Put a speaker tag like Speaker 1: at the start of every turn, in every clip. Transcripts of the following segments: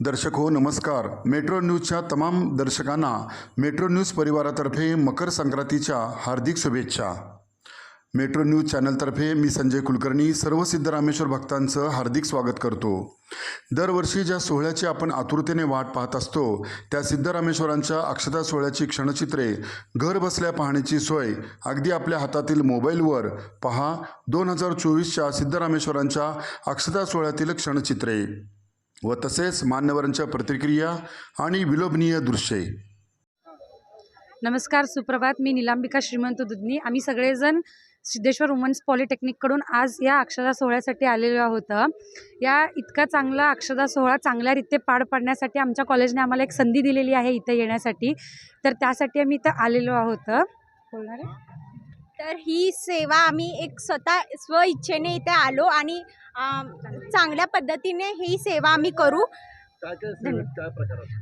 Speaker 1: दर्शक हो नमस्कार. मेट्रो न्यूजच्या तमाम दर्शकांना मेट्रो न्यूज परिवारातर्फे मकर संक्रांतीच्या हार्दिक शुभेच्छा. मेट्रो न्यूज चॅनलतर्फे मी संजय कुलकर्णी सर्व सिद्धरामेश्वर भक्तांचं हार्दिक स्वागत करतो. दरवर्षी ज्या सोहळ्याची आपण आतुरतेने वाट पाहत असतो त्या सिद्धरामेश्वरांच्या अक्षता सोहळ्याची क्षणचित्रे घर बसल्या पाहण्याची सोय अगदी आपल्या हातातील मोबाईलवर पहा दोन हजार चोवीसच्या सिद्धरामेश्वरांच्या अक्षता सोहळ्यातील क्षणचित्रे. व तसेच मान्यवरांच्या प्रतिक्रिया आणि विलोभनीय दृश्ये.
Speaker 2: नमस्कार सुप्रभात. मी निलांबिका श्रीमंत दुधनी. आम्ही सगळेजण सिद्धेश्वर वुमन्स पॉलिटेक्निककडून आज या अक्षरा सोहळ्यासाठी आलेलो आहोत. या इतका चांगला अक्षरा सोहळा चांगल्यारीत्या पार पाडण्यासाठी आमच्या कॉलेजने आम्हाला एक संधी दिलेली आहे इथं येण्यासाठी. तर त्यासाठी आम्ही इथं आलेलो आहोत. बोलणार?
Speaker 3: तर ही सेवा आम्ही एक स्वतः स्वइच्छेने इथे आलो आणि चांगल्या पद्धतीने ही सेवा आम्ही करू?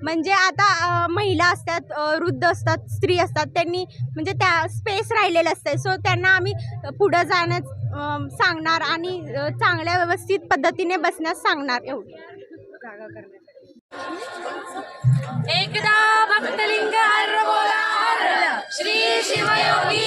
Speaker 3: म्हणजे आता महिला असतात वृद्ध असतात स्त्री असतात त्यांनी म्हणजे त्या स्पेस राहिलेलं असते सो त्यांना आम्ही पुढं जाण्यास सांगणार आणि चांगल्या व्यवस्थित पद्धतीने बसण्यास सांगणार एवढी.
Speaker 4: एकदा भक्तलिंग हर बोला हर श्री शिवयोगी